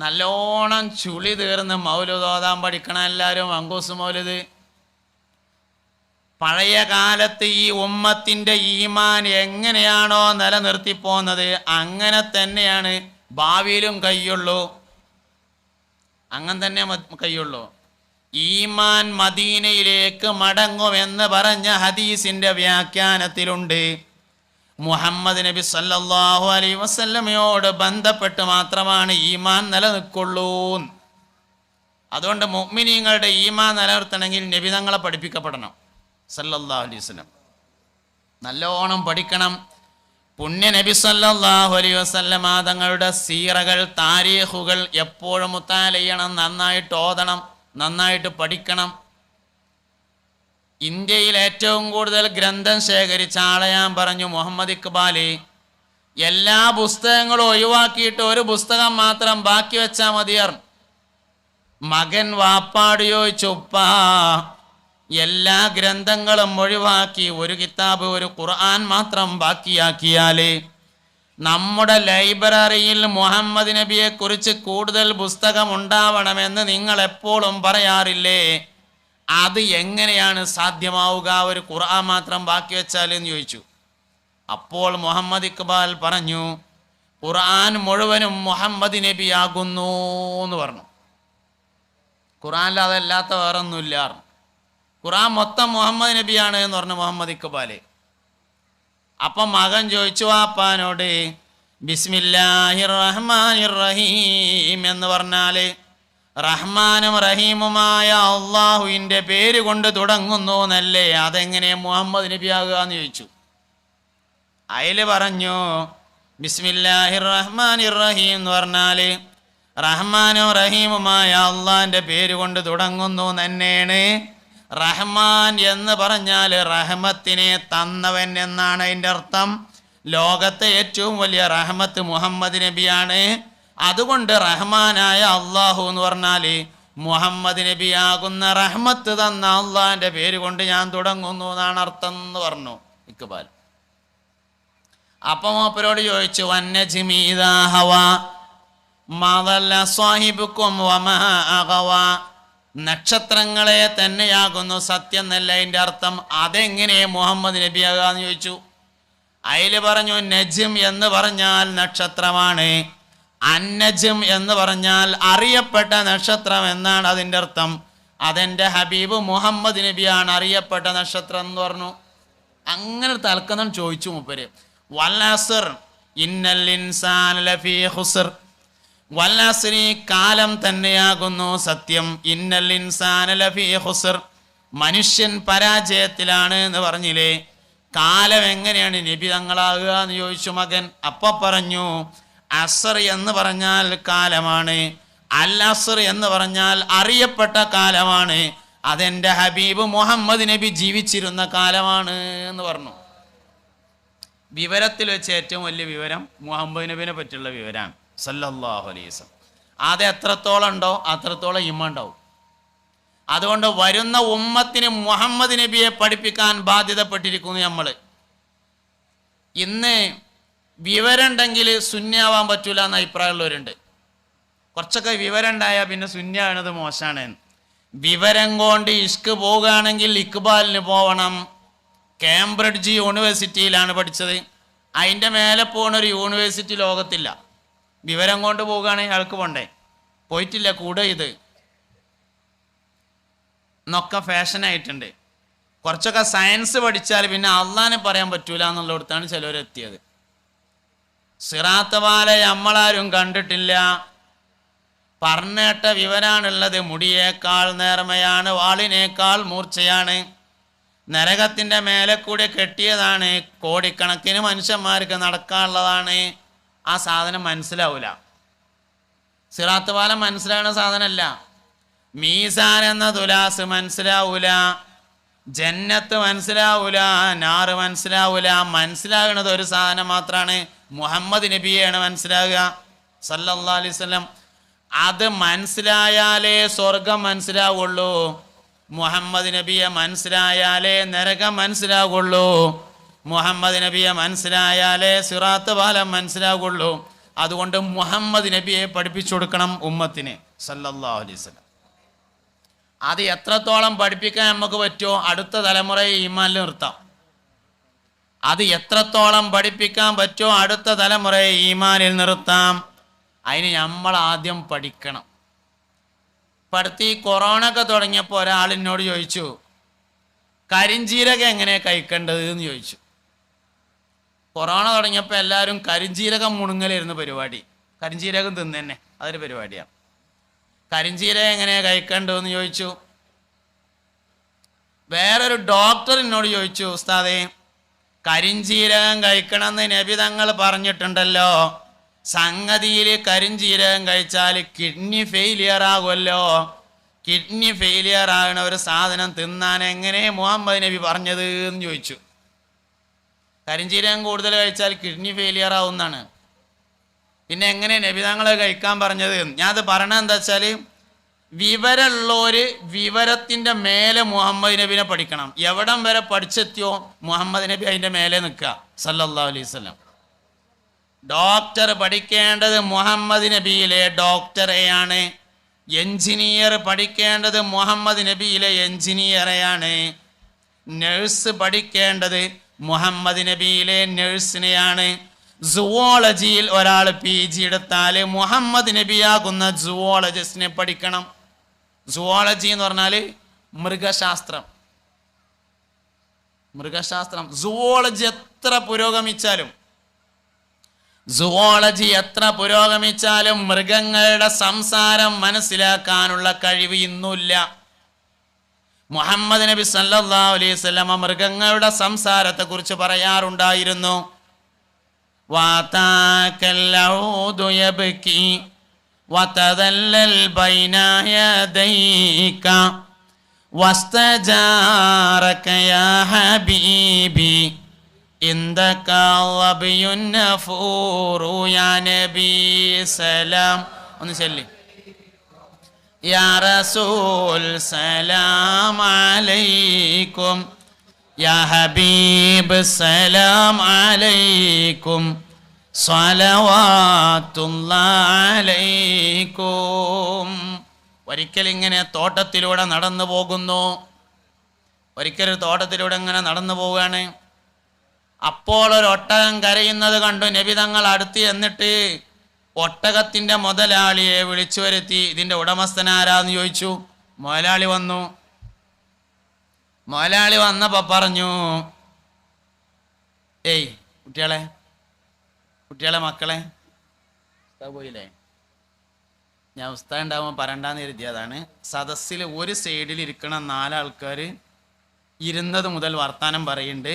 നല്ലോണം ചുളി തീർന്ന് മൗലുദ് ഓതാൻ പഠിക്കണം എല്ലാവരും അങ്കൂസ് മൗലുത് പഴയ കാലത്ത് ഈ ഉമ്മത്തിന്റെ ഈമാൻ എങ്ങനെയാണോ നിലനിർത്തി പോന്നത് അങ്ങനെ തന്നെയാണ് ഭാവിയിലും കൈയുള്ളൂ. അങ്ങനെ തന്നെ കൈയുള്ളൂ. ഈമാൻ മദീനയിലേക്ക് മടങ്ങുമെന്ന് പറഞ്ഞ ഹദീസിന്റെ വ്യാഖ്യാനത്തിലുണ്ട്. മുഹമ്മദ് നബി സല്ലാഹു അലൈ വസല്ലമയോട് ബന്ധപ്പെട്ട് മാത്രമാണ് ഈമാൻ നിലനിൽക്കുള്ളൂ. അതുകൊണ്ട് മുഅ്മിനീങ്ങളുടെ ഈമാൻ നിലനിർത്തണമെങ്കിൽ നബി തങ്ങളെ പഠിപ്പിക്കപ്പെടണം. സല്ലല്ലാഹു അലൈഹി വസ്ലം നല്ലോണം പഠിക്കണം. പുണ്യ നബി സല്ലല്ലാഹു അലൈഹി വസല്ലമ തങ്ങളുടെ സീറകൾ താരീഖുകൾ എപ്പോഴും മുത്താലയ്യണം നന്നായിട്ട് ഓതണം. നന്നായിട്ട് പഠിക്കണം. ഇന്ത്യയിൽ ഏറ്റവും കൂടുതൽ ഗ്രന്ഥം ശേഖരിച്ച ആളെ ഞാൻ പറഞ്ഞു മുഹമ്മദ് ഇക്ബാൽ. എല്ലാ പുസ്തകങ്ങളും ഒഴിവാക്കിയിട്ട് ഒരു പുസ്തകം മാത്രം ബാക്കി വെച്ചാൽ മതിയർ മകൻ വാപ്പാട് ചോദിച്ചുപ്പാ എല്ലാ ഗ്രന്ഥങ്ങളും ഒഴിവാക്കി ഒരു കിതാബ് ഒരു ഖുർആൻ മാത്രം ബാക്കിയാക്കിയാൽ നമ്മുടെ ലൈബ്രറിയിൽ മുഹമ്മദ് നബിയെക്കുറിച്ച് കൂടുതൽ പുസ്തകം ഉണ്ടാവണമെന്ന് നിങ്ങൾ എപ്പോഴും പറയാറില്ലേ? അത് എങ്ങനെയാണ് സാധ്യമാവുക? ഒരു ഖുർആൻ മാത്രം ബാക്കി വെച്ചാൽ എന്ന് ചോദിച്ചു. അപ്പോൾ മുഹമ്മദ് ഇക്ബാൽ പറഞ്ഞു ഖുർആൻ മുഴുവനും മുഹമ്മദ് നബിയാകുന്നു എന്ന് പറഞ്ഞു. ഖുർആനിൽ അതല്ലാത്ത വേറൊന്നുമില്ല ഖുർആൻ മൊത്തം മുഹമ്മദ് നബിയാണ് എന്ന് പറഞ്ഞു മുഹമ്മദ് ഇക്ബാൽ. അപ്പം മകൻ ചോദിച്ചു വാപ്പാനോട് ബിസ്മില്ലാഹിർ റഹ്മാനിർ റഹീം എന്ന് പറഞ്ഞാൽ റഹ്മാനും റഹീമുമായ അള്ളാഹുവിന്റെ പേര് കൊണ്ട് തുടങ്ങുന്നു എന്നല്ലേ അതെങ്ങനെ മുഹമ്മദ് നബിയാകുക എന്ന് ചോദിച്ചു. അയൽ പറഞ്ഞു ബിസ്മില്ലാഹിർ റഹ്മാൻ റഹീം എന്ന് പറഞ്ഞാൽ റഹ്മാനും റഹീമുമായ അള്ളാഹിന്റെ പേര് കൊണ്ട് തുടങ്ങുന്നു തന്നെയാണ്. റഹ്മാൻ എന്ന് പറഞ്ഞാൽ റഹ്മത്തിനെ തന്നവൻ എന്നാണ് അതിന്റെ അർത്ഥം. ലോകത്തെ ഏറ്റവും വലിയ റഹ്മത്ത് മുഹമ്മദ് നബിയാണ്. അതുകൊണ്ട് റഹ്മാനായ അള്ളാഹു എന്ന് പറഞ്ഞാൽ മുഹമ്മദ് നബിയാകുന്ന റഹ്മത്ത് തന്ന അള്ളാഹിന്റെ പേര് കൊണ്ട് ഞാൻ തുടങ്ങുന്നു എന്നാണ് അർത്ഥം എന്ന് പറഞ്ഞു ഇക്ബാൽ. അപ്പം മൂപ്പരോട് ചോദിച്ചു വന്യജിമീതാ ഹവ മതല്ല സ്വാഹിബുക്കും വമ അകവ നക്ഷത്രങ്ങളെ തന്നെയാകുന്നു സത്യം എന്നല്ല അതിന്റെ അർത്ഥം. അതെങ്ങനെ മുഹമ്മദ് നബിയാകാന്ന് ചോദിച്ചു? അതിൽ പറഞ്ഞു നജിം എന്ന് പറഞ്ഞാൽ നക്ഷത്രമാണ്. അന്നജും എന്ന് പറഞ്ഞാൽ അറിയപ്പെട്ട നക്ഷത്രം എന്നാണ് അതിന്റെ അർത്ഥം. അതെന്റെ ഹബീബ് മുഹമ്മദ് നബിയാണ് അറിയപ്പെട്ട നക്ഷത്രം എന്ന് പറഞ്ഞു. അങ്ങനെ തൽക്കണം ചോദിച്ചു മൂപ്പര്. വല്ലാസർ ഇന്നൽ ഇൻസാൻ കാലം തന്നെയാകുന്നു സത്യം. ഇന്നൽ ഇൻസാന ലഫീ ഖുസ്ർ. മനുഷ്യൻ പരാജയത്തിലാണ് എന്ന് പറഞ്ഞില്ലേ? കാലം എങ്ങനെയാണ് നബി തങ്ങളാകുക എന്ന് ചോദിച്ചു മകൻ. അപ്പ പറഞ്ഞു അസർ എന്ന് പറഞ്ഞാൽ കാലമാണ്. അൽ അസർ എന്ന് പറഞ്ഞാൽ അറിയപ്പെട്ട കാലമാണ്. അതെന്റെ ഹബീബ് മുഹമ്മദ് നബി ജീവിച്ചിരുന്ന കാലമാണ് എന്ന് പറഞ്ഞു. വിവരത്തിൽ വെച്ച് ഏറ്റവും വലിയ വിവരം മുഹമ്മദ് നബിനെ പറ്റിയുള്ള വിവരമാണ് സല്ലല്ലാഹു വസല്ലം. അത് എത്രത്തോളം ഉണ്ടോ അത്രത്തോളം ഇമ്മ ഉണ്ടാവും. അതുകൊണ്ട് വരുന്ന ഉമ്മത്തിന് മുഹമ്മദ് നബിയെ പഠിപ്പിക്കാൻ ബാധ്യതപ്പെട്ടിരിക്കുന്നു നമ്മൾ ഇന്ന് വിവരം ഉണ്ടെങ്കിൽ ശൂന്യാവാൻ പറ്റൂല എന്ന അഭിപ്രായമുള്ളവരുണ്ട്. കുറച്ചൊക്കെ വിവരം ഉണ്ടായാൽ പിന്നെ ശൂന്യാണത് മോശമാണ്. വിവരം കൊണ്ട് ഇഷ്ക് പോവുകയാണെങ്കിൽ ഇക്ബാലിന് പോകണം കേംബ്രിഡ്ജ് യൂണിവേഴ്സിറ്റിയിലാണ് പഠിച്ചത്. അതിന്റെ മേലെ പോകുന്ന ഒരു യൂണിവേഴ്സിറ്റി ലോകത്തില്ല. വിവരം കൊണ്ട് പോവുകയാണെങ്കിൽ അയാൾക്ക് പോണ്ടേ. പോയിട്ടില്ല കൂടെ ഇത്. എന്നൊക്കെ ഫാഷനായിട്ടുണ്ട് കുറച്ചൊക്കെ സയൻസ് പഠിച്ചാൽ പിന്നെ അള്ളാനെ പറയാൻ പറ്റൂല എന്നുള്ളിടത്താണ് ചിലവരെത്തിയത്. സിറാത്ത പാല നമ്മളാരും കണ്ടിട്ടില്ല. പറഞ്ഞേട്ട വിവരാണുള്ളത് മുടിയേക്കാൾ നേർമയാണ് വാളിനേക്കാൾ മൂർച്ചയാണ്. നരകത്തിന്റെ മേലെ കൂടി കെട്ടിയതാണ് കോടിക്കണക്കിന് മനുഷ്യന്മാർക്ക് നടക്കാനുള്ളതാണ്. ആ സാധനം മനസ്സിലാവില്ല സിറാത്ത് പാലം മനസ്സിലാവുന്ന സാധനമല്ല. മീസാൻ എന്ന തുലാസ് മനസ്സിലാവൂല. ജന്നത്ത് മനസ്സിലാവൂല. നാറ് മനസ്സിലാവൂല. മനസ്സിലാകുന്നത് ഒരു സാധനം മാത്രമാണ് മുഹമ്മദ് നബിയാണ് മനസ്സിലാകുക. അലൈഹി വസല്ലം. അത് മനസ്സിലായാലേ സ്വർഗം മനസ്സിലാവുള്ളൂ. മുഹമ്മദ് നബിയെ മനസ്സിലായാലേ നരകം മനസ്സിലാവുള്ളൂ. മുഹമ്മദ് നബിയെ മനസ്സിലായാലേ സിറാത്ത് പാലം മനസ്സിലാവുള്ളൂ. അതുകൊണ്ട് മുഹമ്മദ് നബിയെ പഠിപ്പിച്ചു കൊടുക്കണം ഉമ്മത്തിന്. സല്ലല്ലാഹു അലൈഹി വസല്ലം. അത് എത്രത്തോളം പഠിപ്പിക്കാൻ നമുക്ക് പറ്റുമോ? അടുത്ത തലമുറയെ ഈമാനിൽ നിർത്താം. അത് എത്രത്തോളം പഠിപ്പിക്കാൻ പറ്റുമോ അടുത്ത തലമുറയെ ഈമാനിൽ നിർത്താം. അതിന് നമ്മൾ ആദ്യം പഠിക്കണം. ഇപ്പം അടുത്ത് ഈ കൊറോണ ഒക്കെ തുടങ്ങിയപ്പോൾ ഒരാൾ ചോദിച്ചു കരിഞ്ചീരകം എങ്ങനെ കഴിക്കേണ്ടത് എന്ന് ചോദിച്ചു. കൊറോണ തുടങ്ങിയപ്പോൾ എല്ലാവരും കരിഞ്ചീരകം മുണുങ്ങലായിരുന്നു പരിപാടി. കരിഞ്ചീരകം തിന്നെ അതൊരു പരിപാടിയാണ്. കരിഞ്ചീരകം എങ്ങനെയാണ് കഴിക്കേണ്ടതെന്ന് ചോദിച്ചു. വേറൊരു ഡോക്ടർ എന്നോട് ചോദിച്ചു ഉസ്താദേ കരിഞ്ചീരകം കഴിക്കണമെന്ന് നബി തങ്ങൾ പറഞ്ഞിട്ടുണ്ടല്ലോ. സംഗതിയിൽ കരിഞ്ചീരകം കഴിച്ചാൽ കിഡ്നി ഫെയിലിയർ ആകുമല്ലോ. കിഡ്നി ഫെയിലിയർ ആകുന്ന ഒരു സാധനം തിന്നാൻ എങ്ങനെ മുഹമ്മദ് നബി പറഞ്ഞത് എന്ന് ചോദിച്ചു. കരിഞ്ചീരകം കൂടുതൽ കഴിച്ചാൽ കിഡ്നി ഫെയിലിയർ ആവുന്നതാണ് പിന്നെ എങ്ങനെ നബി തങ്ങൾ കഴിക്കാൻ പറഞ്ഞത്? ഞാൻ അത് എന്താ വെച്ചാൽ വിവരമുള്ളവര് വിവരത്തിന്റെ മേലെ മുഹമ്മദ് നബിനെ പഠിക്കണം. എവിടം വരെ പഠിച്ചെത്തിയോ മുഹമ്മദ് നബി അതിന്റെ മേലെ നിൽക്കുക. സല്ലല്ലാഹു അലൈഹി വസല്ലം. ഡോക്ടർ പഠിക്കേണ്ടത് മുഹമ്മദ് നബിയിലെ ഡോക്ടറെയാണ് എഞ്ചിനീയർ പഠിക്കേണ്ടത് മുഹമ്മദ് നബിയിലെ എഞ്ചിനീയറെയാണ് നഴ്സ് പഠിക്കേണ്ടത് മുഹമ്മദ് നബിയിലെ നഴ്സിനെയാണ് സുവോളജിയിൽ ഒരാൾ പി ജി എടുത്താൽ മുഹമ്മദ് നബിയാകുന്ന സുവോളജിസ്റ്റിനെ പഠിക്കണം. സുവോളജി എന്ന് പറഞ്ഞാൽ മൃഗശാസ്ത്രം. മൃഗശാസ്ത്രം. സുവോളജി എത്ര പുരോഗമിച്ചാലും സുവോളജി എത്ര പുരോഗമിച്ചാലും മൃഗങ്ങളുടെ സംസാരം മനസ്സിലാക്കാനുള്ള കഴിവ് ഇന്നുമില്ല. മുഹമ്മദ് നബി സല്ലാ അലൈഹി മൃഗങ്ങളുടെ മൃഗങ്ങളുടെ സംസാരത്തെക്കുറിച്ച് പറയാറുണ്ടായിരുന്നു. വാതാക്കല്ലൗതുയബക്കി وتذلل بين يديك واستجارك يا حبيبي. عندك ظبي نفور يا نبي سلام. يا رسول سلام عليكم. يا حبيب السلام عليكم. ഒരിക്കലിങ്ങനെ തോട്ടത്തിലൂടെ നടന്നു പോകുന്നു. ഒരിക്കലൊരു തോട്ടത്തിലൂടെ ഇങ്ങനെ നടന്നു പോവുകയാണ്. അപ്പോൾ ഒരു ഒട്ടകം കരയുന്നത് കണ്ടു നബി തങ്ങൾ അടുത്ത് എന്നിട്ട് ഒട്ടകത്തിന്റെ മുതലാളിയെ വിളിച്ചു വരുത്തി. ഇതിന്റെ ഉടമസ്ഥൻ ആരാന്ന് ചോദിച്ചു. മുതലാളി വന്നു. മുതലാളി വന്നപ്പോൾ പറഞ്ഞു ഏയ് കുട്ടികളെ കുട്ടികളെ മക്കളെ. പോയില്ലേ? ഞാൻ ഉസ്താദ് ഉണ്ടാവുമ്പോൾ പറയണ്ടെന്ന് കരുതിയതാണ് സദസ്സിൽ ഒരു സൈഡിൽ ഇരിക്കണ നാലാൾക്കാർ ഇരുന്നത് മുതൽ വർത്താനം പറയുന്നുണ്ട്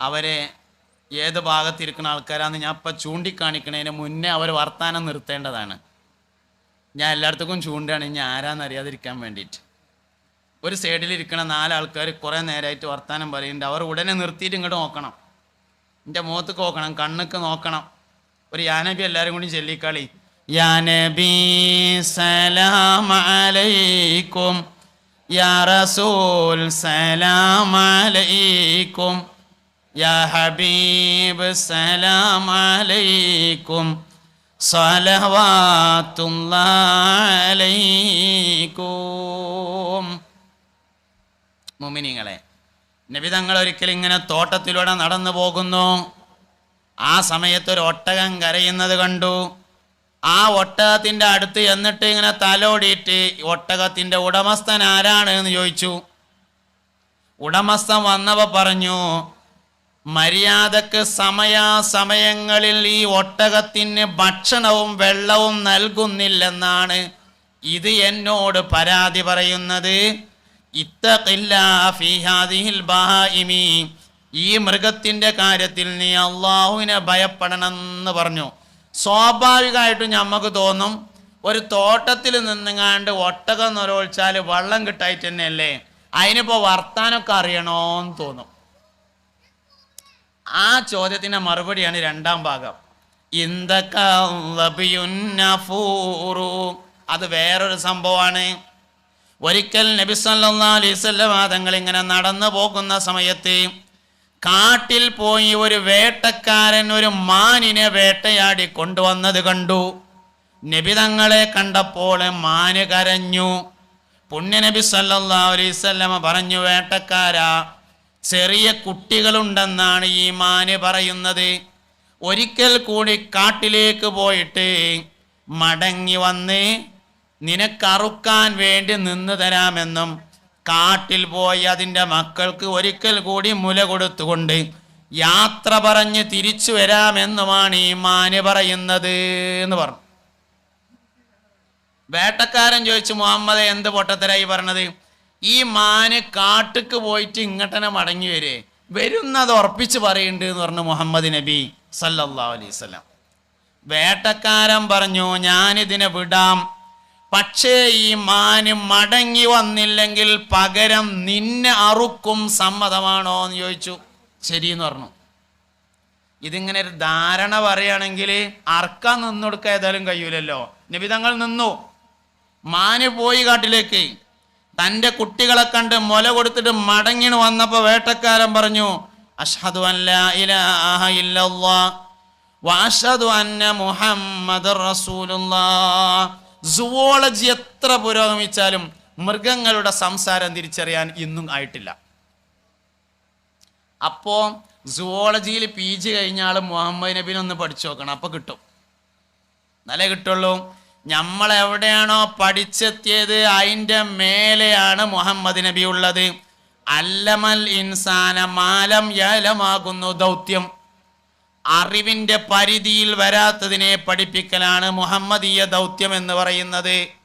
അവരെ ഏത് ഭാഗത്തിരിക്കുന്ന ആൾക്കാരാന്ന് ഞാൻ ഇപ്പം ചൂണ്ടിക്കാണിക്കണതിന് മുന്നേ അവർ വർത്താനം നിർത്തേണ്ടതാണ്. ഞാൻ എല്ലായിടത്തേക്കും ചൂണ്ടാണ് ഇനി ആരാന്ന് അറിയാതിരിക്കാൻ വേണ്ടിയിട്ട്. ഒരു സൈഡിൽ ഇരിക്കണ നാലാൾക്കാർ കുറേ നേരമായിട്ട് വർത്താനം പറയുന്നുണ്ട് അവർ ഉടനെ നിർത്തിയിട്ട് ഇങ്ങോട്ട് നോക്കണം. എന്റെ മുഖത്തേക്ക് നോക്കണം കണ്ണുക്ക് നോക്കണം. ഒരു യാനബി എല്ലാവരും കൂടി ചൊല്ലിക്കളി. യാനബി സലാം അലൈക്കും യാ റസൂൽ സലാം അലൈക്കും യാ ഹബീബ് സലാം അലൈക്കും സലവാത്തുള്ളൈക്കും മുമിനിങ്ങളെ നബി തങ്ങൾ ഒരിക്കൽ ഇങ്ങനെ തോട്ടത്തിലൂടെ നടന്നു പോകുന്നു. ആ സമയത്ത് ഒരു ഒട്ടകം കരയുന്നത് കണ്ടു. ആ ഒട്ടകത്തിന്റെ അടുത്ത് എന്നിട്ട് ഇങ്ങനെ തലോടിയിട്ട് ഒട്ടകത്തിന്റെ ഉടമസ്ഥൻ ആരാണ് എന്ന് ചോദിച്ചു. ഉടമസ്ഥൻ വന്നവ പറഞ്ഞു മര്യാദയ്ക്ക് സമയാസമയങ്ങളിൽ ഈ ഒട്ടകത്തിന് ഭക്ഷണവും വെള്ളവും നൽകുന്നില്ലെന്നാണ് ഇത് എന്നോട് പരാതി പറയുന്നത്. ഈ മൃഗത്തിന്റെ കാര്യത്തിൽ നീ അള്ളാഹുവിനെ ഭയപ്പെടണം എന്ന് പറഞ്ഞു. സ്വാഭാവികമായിട്ടും നമുക്ക് തോന്നും ഒരു തോട്ടത്തിൽ നിന്നുങ്ങാണ്ട് ഒട്ടകം നൊരൊഴിച്ചാൽ വെള്ളം കിട്ടായിട്ട് തന്നെയല്ലേ അതിനിപ്പോ വർത്താനൊക്കെ അറിയണോന്ന് തോന്നും. ആ ചോദ്യത്തിന്റെ മറുപടിയാണ് രണ്ടാം ഭാഗം. ഇന്ദക്കൂ അത് വേറൊരു സംഭവമാണ്. ഒരിക്കൽ നബി വസല്ലം തങ്ങൾ ഇങ്ങനെ നടന്നു പോകുന്ന സമയത്ത് കാട്ടിൽ പോയി ഒരു വേട്ടക്കാരൻ ഒരു മാനിനെ വേട്ടയാടി കൊണ്ടുവന്നത് കണ്ടു. നബി തങ്ങളെ കണ്ടപ്പോൾ മാന് കരഞ്ഞു. പുണ്യനബി സല്ലല്ലാഹു അലൈഹി പറഞ്ഞു വേട്ടക്കാരാ ചെറിയ കുട്ടികളുണ്ടെന്നാണ് ഈ മാന് പറയുന്നത്. ഒരിക്കൽ കൂടി കാട്ടിലേക്ക് പോയിട്ട് മടങ്ങി വന്ന്. നിനക്കറുക്കാൻ വേണ്ടി നിന്ന് തരാമെന്നും കാട്ടിൽ പോയി അതിന്റെ മക്കൾക്ക് ഒരിക്കൽ കൂടി മുല കൊടുത്തുകൊണ്ട് യാത്ര പറഞ്ഞ് തിരിച്ചു വരാമെന്നുമാണ് ഈ മാന് പറയുന്നത് എന്ന് പറഞ്ഞു. വേട്ടക്കാരൻ ചോദിച്ചു മുഹമ്മദ് എന്ത് പൊട്ടത്തരായി പറഞ്ഞത്? ഈ മാന് കാട്ടുക്ക് പോയിട്ട് ഇങ്ങട്ടനെ മടങ്ങി വരേ. വരുന്നത് ഉറപ്പിച്ച് പറയുന്നുണ്ട് എന്ന് പറഞ്ഞു മുഹമ്മദ് നബി സല്ലാ വസല്ലം. വേട്ടക്കാരൻ പറഞ്ഞു ഞാനിതിനെ വിടാം. പക്ഷേ ഈ മാന് മടങ്ങി വന്നില്ലെങ്കിൽ പകരം നിന്നെ അറുക്കും സമ്മതമാണോ എന്ന് ചോദിച്ചു. ശരിയെന്ന് പറഞ്ഞു. ഇതിങ്ങനെ ഒരു ധാരണ പറയുകയാണെങ്കിൽ അർക്കാൻ നിന്നൊടുക്കാൻ ഏതായാലും കഴിയൂലല്ലോ. നിബിതങ്ങൾ നിന്നു. മാന് പോയി കാട്ടിലേക്ക്. തന്റെ കുട്ടികളെ കണ്ട് മുല കൊടുത്തിട്ട് മടങ്ങിന് വന്നപ്പോൾ വേട്ടക്കാരൻ പറഞ്ഞു അഷ്ഹദു അല്ല വഅഷ്ഹദു അന്ന മുഹമ്മദ് സുവോളജി എത്ര പുരോഗമിച്ചാലും മൃഗങ്ങളുടെ സംസാരം തിരിച്ചറിയാൻ ഇന്നും ആയിട്ടില്ല. അപ്പോ സുവോളജിയിൽ പി ജി കഴിഞ്ഞാലും മുഹമ്മദ് നബിനെ ഒന്ന് പഠിച്ചു നോക്കണം അപ്പൊ കിട്ടും. നല്ല കിട്ടുള്ളൂ. നമ്മൾ എവിടെയാണോ പഠിച്ചെത്തിയത് അതിന്റെ മേലെയാണ് മുഹമ്മദ് നബി ഉള്ളത്. അല്ലമൽ ഇൻസാന മാലം യലമാകുന്നു ദൗത്യം. അറിവിന്റെ പരിധിയിൽ വരാത്തതിനെ പഠിപ്പിക്കലാണ് മുഹമ്മദീയ ദൗത്യം എന്ന് പറയുന്നത്.